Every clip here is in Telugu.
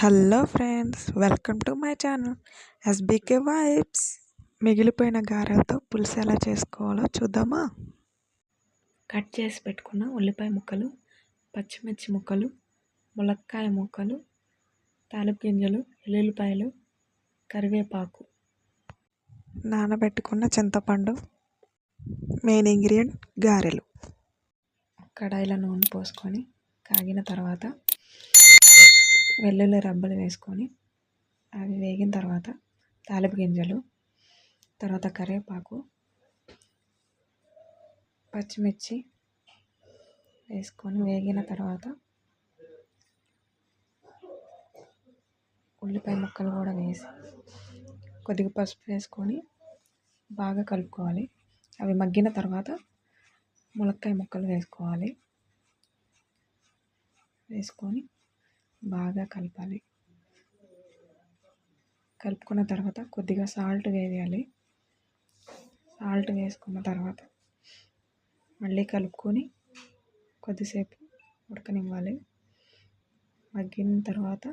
Hello friends welcome to my channel SBK vibes మిగిలిపోయిన గారెలతో పులుసు ఎలా చేసుకోవాలో చూద్దామా? కట్ చేసి పెట్టుకున్న ఉల్లిపాయ ముక్కలు పచ్చిమిర్చి ముక్కలు ములక్కాయ ముక్కలు తాలింపు గింజలు ఎల్లుల్లిపాయలు కరివేపాకు. నానబెట్టుకున్న చింతపండు మెయిన్ ఇంగ్రీడియంట్ గారెలు. కడాయిలో నూనె పోసుకొని కాగిన తర్వాత వెల్లుల్లి రబ్బలు వేసుకొని అవి వేగిన తర్వాత తాలింపు గింజలు తర్వాత కరివేపాకు పచ్చిమిర్చి వేసుకొని వేగిన తర్వాత ఉల్లిపాయ ముక్కలు కూడా వేసి కొద్దిగా పసుపు వేసుకొని బాగా కలుపుకోవాలి. అవి మగ్గిన తర్వాత ములక్కాయ ముక్కలు వేసుకోవాలి. వేసుకొని బాగా కలపాలి. కలుపుకున్న తర్వాత కొద్దిగా సాల్ట్ వేయాలి. సాల్ట్ వేసుకున్న తర్వాత మళ్ళీ కలుపుకొని కొద్దిసేపు ఉడకనివ్వాలి. మగ్గిన తర్వాత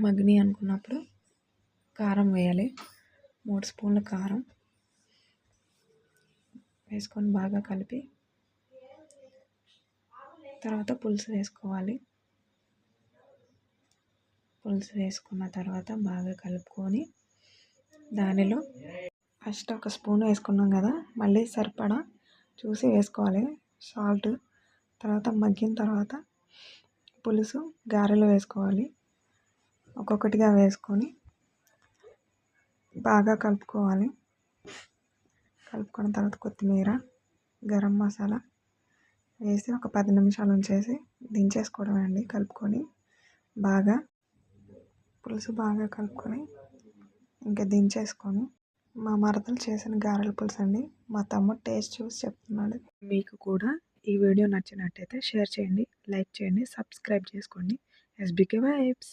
మగ్గిని అనుకున్నప్పుడు కారం వేయాలి. మూడు స్పూన్ల కారం వేసుకొని బాగా కలిపి తర్వాత పులుసు వేసుకోవాలి. పులుసు వేసుకున్న తర్వాత బాగా కలుపుకొని దానిలో ఫస్ట్ ఒక స్పూన్ వేసుకున్నాం కదా మళ్ళీ సరిపడా చూసి వేసుకోవాలి. సాల్ట్ తర్వాత మగ్గిన తర్వాత పులుసు గారెలు వేసుకోవాలి. ఒక్కొక్కటిగా వేసుకొని బాగా కలుపుకోవాలి. కలుపుకున్న తర్వాత కొత్తిమీర గరం మసాలా వేసి ఒక పది నిమిషాలు ఉంచేసి దించేసుకోవడం అండి. కలుపుకొని బాగా పులుసు బాగా కలుపుకొని ఇంకా దించేసుకొని మా మరదలు చేసిన గారెల పులుసు అండి. మా తమ్ముడు టేస్ట్ చూసి చెప్తున్నాడు. మీకు కూడా ఈ వీడియో నచ్చినట్టయితే షేర్ చేయండి లైక్ చేయండి సబ్స్క్రైబ్ చేసుకోండి. SBK vibes.